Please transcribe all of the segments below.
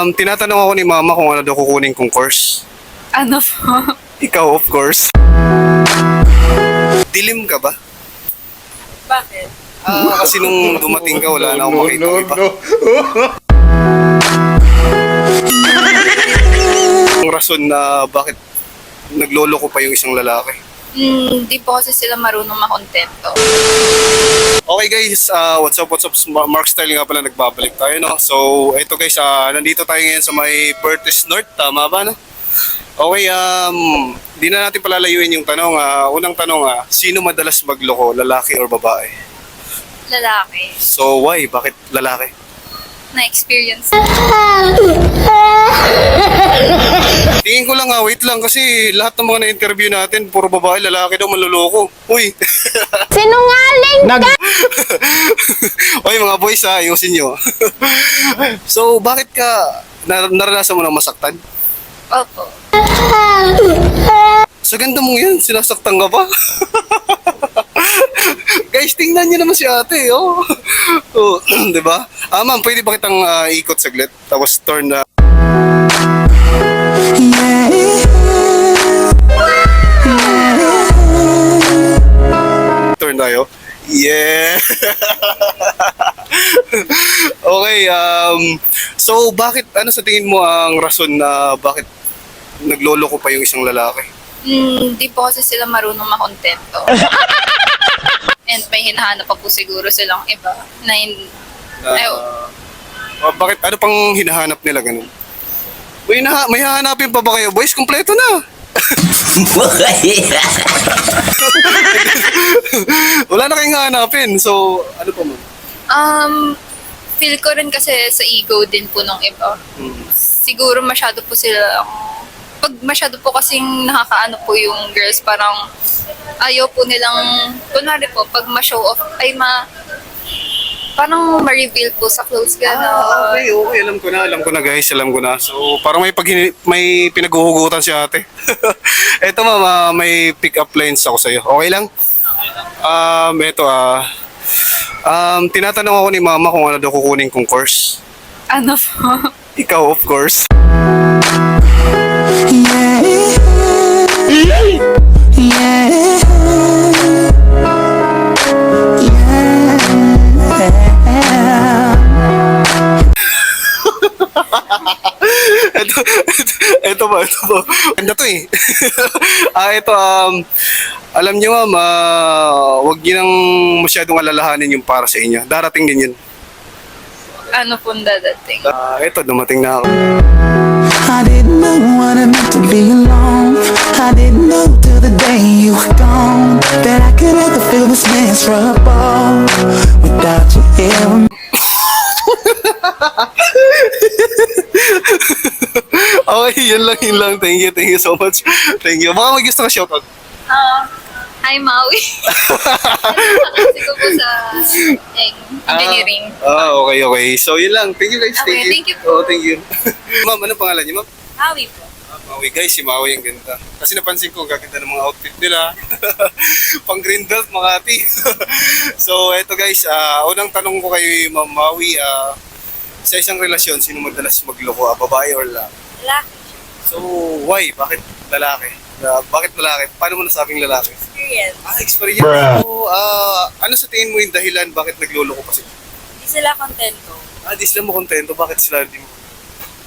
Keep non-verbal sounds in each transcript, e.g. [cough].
Um, tinatanong ako ni mama kung ano daw kukunin kong course. Ano po? [laughs] Ikaw, of course. Dilim ka ba? Bakit? Ah, kasi nung dumating ka, wala na akong makita iba. Ang rason na bakit nagloloko pa yung isang lalaki. Hmm, di po kasi sila marunong makontento. Okay guys, uh, what's up, what's up? Mark Style nga pala nagbabalik tayo, no? So, ito guys, ah, nandito tayo ngayon sa may Bertis North, tama ba, no? Okay, um, di na natin palalayuin yung tanong. ah. unang tanong, ah, sino madalas magloko, lalaki or babae? Lalaki. So, why? Bakit lalaki? Na-experience. Tingin ko lang nga, wait lang kasi lahat ng mga na-interview natin, puro babae, lalaki daw manloloko. Uy! [laughs] Sinungaling Nag... [laughs] Oy, mga boys ha, ayusin nyo. [laughs] so, bakit ka nar- naranasan mo na masaktan? Opo. Sa ganda mo yan, sinasaktan ka ba? Guys, tingnan niyo naman si ate, oh. oh [clears throat] 'di ba? Ah, ma'am, pwede ba kitang ah, ikot saglit? Tapos turn na... Turn tayo. Yeah! [laughs] okay, um, so bakit, ano sa tingin mo ang rason na bakit nagloloko pa yung isang lalaki? Hmm, di po kasi sila marunong makontento. [laughs] And may hinahanap pa po siguro silang iba na hin- Na, Ay, Ah, bakit, ano pang hinahanap nila ganun? May, naha, may hahanapin pa ba kayo? Boys, kompleto na. [laughs] Wala na kayong hahanapin. So, ano pa mo? Um, feel ko rin kasi sa ego din po ng iba. Hmm. Siguro masyado po sila pag masyado po kasing nakakaano po yung girls, parang ayaw po nilang, kunwari po, pag ma-show off, ay ma, parang ma-reveal po sa clothes gano'n. Ah, okay, okay. Alam ko na, alam ko na guys, alam ko na. So, parang may, pag, may pinaghuhugutan si ate. [laughs] Eto mama, may pick up lines ako sa'yo. Okay lang? Um, eto ah. um, tinatanong ako ni mama kung ano daw kukunin kong course. Ano po? Ikaw, of course. Ito, ba, ito ba? Ganda to eh. [laughs] ah, ito, um, alam niyo ma'am, ah, wag niyo nang masyadong alalahanin yung para sa inyo. Darating din yun. Ano pong dadating? Ah, ito, dumating na ako. I didn't know what it meant to be alone. I didn't know till the day you were gone that I could ever feel this miserable without you here. [laughs] Okay, [laughs] yun lang, yun lang. Thank you, thank you so much. Thank you. Baka may gusto ka shoutout. Ah, hi Maui. [laughs] Kasi ko po sa Eng, engineering. Ah, okay, okay. So, yun lang. Thank you guys. Okay, thank you. thank you po. Oh, thank you. [laughs] ma'am, ano pangalan niyo, ma'am? Maui po. Ah, Maui guys, si Maui ang ganda. Kasi napansin ko, gaganda ng mga outfit nila. Pang green belt, mga ati. so, eto guys, ah, unang tanong ko kay Ma'am Maui, ah, sa isang relasyon, sino madalas magloko? Ah, babae or lalaki? Lalaki. So, why? Bakit lalaki? Ah, bakit lalaki? Paano mo nasabing lalaki? Experience. Ah, experience. So, ah, ano sa tingin mo yung dahilan bakit nagloloko pa sila? Hindi sila kontento. Ah, di sila mo kontento. Bakit sila di mo?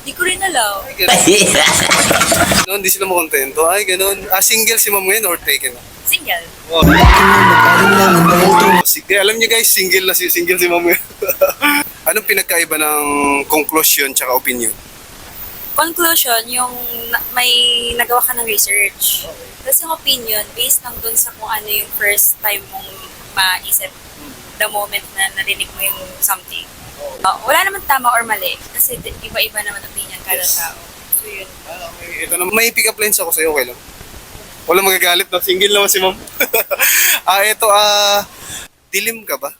Di ko rin alam. Ay, ganun. [laughs] no, hindi sila mo kontento. Ay, ganun. Ah, single si ma'am ngayon or taken na? Single. Oh. Sige, alam niyo guys, single na si single si ma'am ngayon. [laughs] Anong pinagkaiba ng conclusion tsaka opinion? Conclusion, yung may nagawa ka ng research. Tapos yung opinion, based lang dun sa kung ano yung first time mong maisip the moment na narinig mo yung something. Uh, wala naman tama or mali. Kasi iba-iba naman opinion kada tao. So yun. Ah, okay. Ito na, may pick up lines ako sa'yo, okay lang? Wala magagalit na, single naman si ma'am. [laughs] ah, ito, ah, dilim ka ba?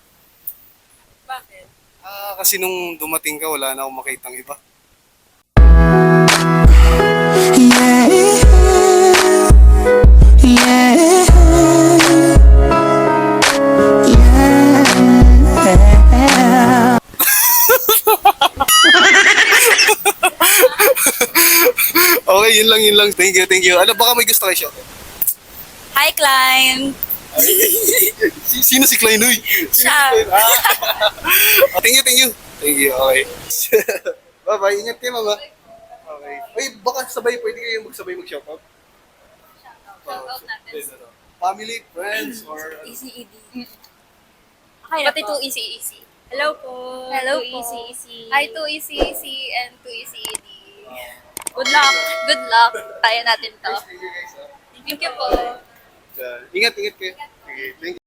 Bakit? Ah, kasi nung dumating ka, wala na akong makitang iba. Yun lang, yun lang. Thank you, thank you. Ano, baka may gusto kayo? Hi, Klein! Si, [laughs] sino si Klein Uy? Sino si Siya. Klein? Ah. [laughs] thank you, thank you. Thank you, okay. [laughs] Bye-bye, ingat kayo mama. Okay. Uy, baka sabay, pwede kayo magsabay mag-shoutout? Shoutout natin. Yes, ano. Family, friends, or... Easy. Okay na Pati po. to easy easy. Hello po. Hello To po. Easy Easy. Hi to easy easy and to easy easy. Luck. Good luck. Kaya natin to. Thank you po. Ingat, ingat kayo. Okay, thank you.